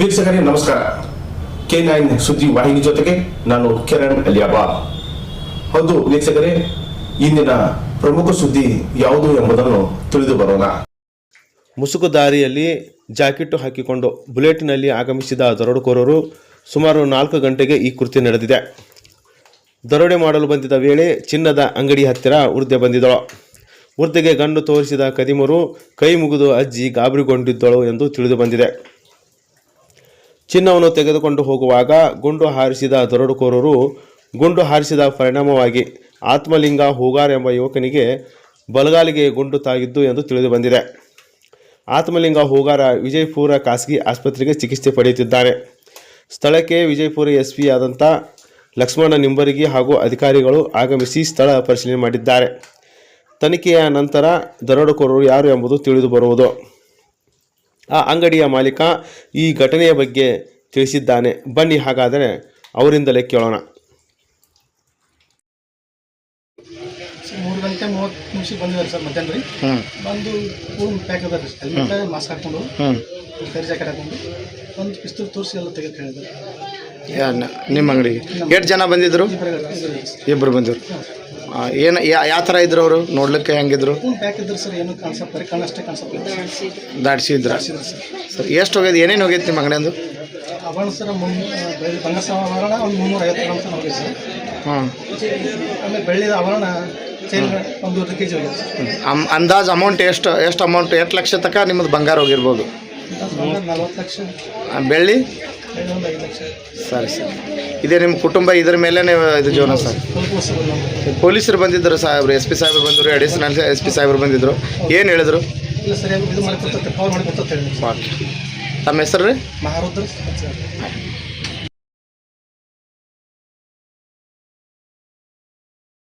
ವೀಕ್ಷಕರೇ, ನಮಸ್ಕಾರ. K nine ಸುದ್ದಿ ವಾಹಿನಿ ಜೊತೆಗೆ ನಾನು ಕಿರಣ್ ಅಲಿಯಾಬಾ ಹೌದು ವೀಕ್ಷಕರೇ, ಇಂದಿನ ಪ್ರಮುಖ ಸುದ್ದಿ ಯಾವುದು ಎಂಬುದನ್ನು ತಿಳಿದು ಬರೋಣ. ಮುಸುಕು ದಾರಿಯಲ್ಲಿ ಜಾಕೆಟ್ ಹಾಕಿಕೊಂಡು ಬುಲೆಟ್ನಲ್ಲಿ ಆಗಮಿಸಿದ ದರೋಡೆಕೋರರು ಸುಮಾರು ನಾಲ್ಕು ಗಂಟೆಗೆ ಈ ಕೃತ್ಯ ನಡೆದಿದೆ. ದರೋಡೆ ಮಾಡಲು ಬಂದಿದ್ದ ವೇಳೆ ಚಿನ್ನದ ಅಂಗಡಿ ಹತ್ತಿರ ವೃದ್ಧೆ ಬಂದಿದ್ದಳು. ವೃದ್ಧೆಗೆ ಗಂಡು ತೋರಿಸಿದ ಕದಿಮರು ಕೈ ಮುಗಿದು ಅಜ್ಜಿ ಗಾಬರಿಗೊಂಡಿದ್ದಳು ಎಂದು ತಿಳಿದು ಬಂದಿದೆ. ಚಿನ್ನವನ್ನು ತೆಗೆದುಕೊಂಡು ಹೋಗುವಾಗ ಗುಂಡು ಹಾರಿಸಿದ ದರೋಡುಕೋರರು ಗುಂಡು ಹಾರಿಸಿದ ಪರಿಣಾಮವಾಗಿ ಆತ್ಮಲಿಂಗ ಹೂಗಾರ್ ಎಂಬ ಯುವಕನಿಗೆ ಬಲಗಾಲಿಗೆ ಗುಂಡು ತಾಗಿದ್ದು ಎಂದು ತಿಳಿದು ಬಂದಿದೆ. ಆತ್ಮಲಿಂಗ ಹೂಗಾರ ವಿಜಯಪುರ ಖಾಸಗಿ ಆಸ್ಪತ್ರೆಗೆ ಚಿಕಿತ್ಸೆ ಪಡೆಯುತ್ತಿದ್ದಾರೆ. ಸ್ಥಳಕ್ಕೆ ವಿಜಯಪುರ ಎಸ್ ಪಿ ಆದಂಥ ಲಕ್ಷ್ಮಣ ನಿಂಬರಗಿ ಹಾಗೂ ಅಧಿಕಾರಿಗಳು ಆಗಮಿಸಿ ಸ್ಥಳ ಪರಿಶೀಲನೆ ಮಾಡಿದ್ದಾರೆ. ತನಿಖೆಯ ನಂತರ ದರೋಡುಕೋರರು ಯಾರು ಎಂಬುದು ತಿಳಿದು ಬರುವುದು. ಆ ಅಂಗಡಿಯ ಮಾಲೀಕ ಈ ಘಟನೆಯ ಬಗ್ಗೆ ತಿಳಿಸಿದ್ದಾನೆ. ಬನ್ನಿ ಹಾಗಾದರೆ ಅವರಿಂದಲೇ ಕೇಳೋಣ. ಮೂರು ಗಂಟೆ ಮೂವತ್ತು ನಿಮಿಷಕ್ಕೆ ಬಂದಿದ್ದಾರೆ ಸರ್ ಮಧ್ಯಾಹ್ನ ರೀ. ಬಂದು ಪ್ಯಾಕ್ ಹೆಲ್ಮೆಟ್ ಮಾಸ್ಕ್ ಹಾಕೊಂಡು ಕರಿ ಜಾಕೆಟ್ ಹಾಕೊಂಡು ಒಂದು ಪಿಸ್ತೂಲ್ ತೋರಿಸಿ ಎಲ್ಲ ತೆಗೆದು ಹೇಳಿದ್ದಾರೆ ನಿಮ್ಮ ಅಂಗಡಿಗೆ. ಎಷ್ಟು ಜನ ಬಂದಿದ್ರು? ಇಬ್ಬರು ಬಂದಿದ್ರು. ಏನು ಯಾವ ಥರ ಇದ್ರು ಅವರು? ನೋಡ್ಲಿಕ್ಕೆ ಹೆಂಗಿದ್ರು? ದಾಡಿಸಿದ್ರ ಸರ್ ಏನು ಕಾನ್ಸೆಪ್ಟ್ ಬರೀ ಕಣ್ಣಷ್ಟೇ ಕಾನ್ಸೆಪ್ಟ್ ದಾಡ್ಸಿದ್ರ ಸರ್ ಸರ್ ಎಷ್ಟು ಹೋಗ್ಯದ? ಏನೇನು ಹೋಗೈತೆ ನಿಮ್ಮ ಅಂಗಡಿಯಂದು? ಸರ್ ಬಂಗಾರ ಆಭರಣ ಒಂದು ಮುನ್ನೂರ ಐವತ್ತು ಗ್ರಾಮ್ ತನಕ ಹೋಗಿದೆ ಸರ್ ಹಾಂ ಆಮೇಲೆ ಬೆಳ್ಳಿದ ಆಭರಣ ಚೈನ್ ಒಂದು ಕೆ ಜಿ ಹೋಗಿದೆ ಅಮ್ ಅಂದಾಜು ಅಮೌಂಟ್ ಎಷ್ಟು ಎಷ್ಟು ಅಮೌಂಟ್ ಎಷ್ಟು ಲಕ್ಷ ತನಕ ನಿಮ್ಮದು ಬಂಗಾರ ಹೋಗಿರ್ಬೋದು? ಬಂಗಾರ ನಲ್ವತ್ತು ಲಕ್ಷ. ಬೆಳ್ಳಿ? ಬೆಳ್ಳಿ ಐದು ಲಕ್ಷ ಸರಿ ಸರ್. ಇದೇ ನಿಮ್ಮ ಕುಟುಂಬ ಇದ್ರ ಮೇಲೆ ಇದು ಜೀವನ ಸರ್? ಪೊಲೀಸರು ಬಂದಿದ್ದರು ಸಾಹೇಬ್ರು ಎಸ್ ಪಿ ಸಾಹೇಬ್ರು ಬಂದರು ಅಡಿಷನಲ್ ಎಸ್ ಪಿ ಸಾಹೇಬ್ರು ಬಂದಿದ್ದರು. ಏನು ಹೇಳಿದ್ರು? ಇಲ್ಲ ಸರ್ ಇದು ಕಾಲ್ ಹೇಳಿ ಓಕೆ. ತಮ್ಮ ಹೆಸರು ರೀ? ಮಹಾರುದ್ರ